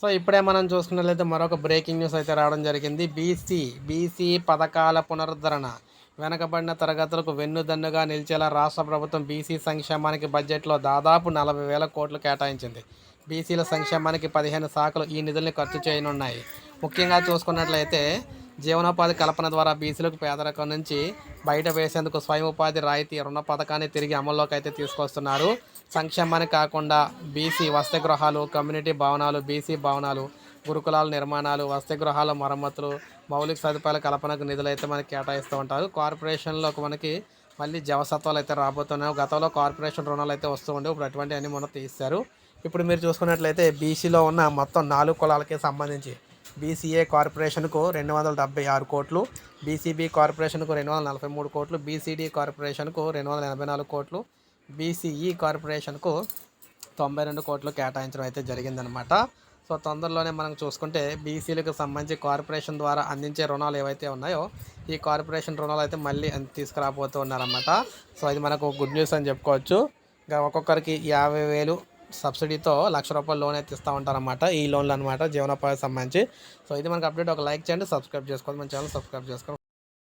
So ఇప్పుడే మనం చూసుకున్నట్లయితే మరొక బ్రేకింగ్ న్యూస్ అయితే రావడం జరిగింది. బీసీ బీసీ పథకాల పునరుద్ధరణ. వెనకబడిన తరగతులకు వెన్నుదన్నుగా నిలిచేలా రాష్ట్ర ప్రభుత్వం బీసీ సంక్షేమానికి బడ్జెట్లో దాదాపు నలభై వేల కోట్లు కేటాయించింది. బీసీల సంక్షేమానికి పదిహేను శాఖలు ఈ నిధుల్ని ఖర్చు చేయనున్నాయి. ముఖ్యంగా చూసుకున్నట్లయితే జీవనోపాధి కల్పన ద్వారా బీసీలకు పేదరికం నుంచి బయట వేసేందుకు స్వయం ఉపాధి రాయితీ రుణ పథకాన్ని తిరిగి అమల్లోకి అయితే తీసుకొస్తున్నారు. సంక్షేమాన్ని కాకుండా బీసీ వసతి గృహాలు కమ్యూనిటీ భవనాలు బీసీ భవనాలు గురుకులాల నిర్మాణాలు వసతి గృహాల మరమ్మతులు మౌలిక సదుపాయాల కల్పనకు నిధులు అయితే మనకి కేటాయిస్తూ ఉంటారు. కార్పొరేషన్లోకి మనకి మళ్ళీ జవసత్వాలు అయితే రాబోతున్నాయి. గతంలో కార్పొరేషన్ రుణాలు అయితే వస్తూ ఉండే ఇప్పుడు అటువంటి అన్ని మనం తీస్తారు ఇప్పుడు మీరు చూసుకున్నట్లయితే బీసీలో ఉన్న మొత్తం నాలుగు కులాలకి సంబంధించి బీసీఏ కార్పొరేషన్కు రెండు వందల డెబ్బై ఆరు కోట్లు బీసీబీ కార్పొరేషన్కు రెండు వందల నలభై మూడు కోట్లు బీసీడీ కార్పొరేషన్కు రెండు వందల ఎనభై నాలుగు కోట్లు బీసీఈ కార్పొరేషన్కు తొంభై రెండు కోట్లు కేటాయించడం అయితే జరిగిందనమాట సో తొందరలోనే మనం చూసుకుంటే బీసీలకు సంబంధించి కార్పొరేషన్ ద్వారా అందించే రుణాలు ఏవైతే ఉన్నాయో ఈ కార్పొరేషన్ రుణాలు అయితే మళ్ళీ అన్- తీసుకురాబోతూ ఉన్నారన్నమాట. సో ఇది మనకు గుడ్ న్యూస్ అని చెప్పుకోవచ్చు. ఇంకా ఒక్కొక్కరికి యాభై వేలు సబ్సిడీతో లక్ష రూపాయలు లోన్ అయితే ఇస్తూ ఉంటారన్నమాట. ఈ లోన్లు అనమాట జీవనోపాధికి సంబంధించి. సో ఇది మనకు అప్డేట్. ఒక లైక్ చేయండి సబ్స్క్రైబ్ చేసుకోండి మన ఛానల్ సబ్స్క్రైబ్ చేసుకోండి.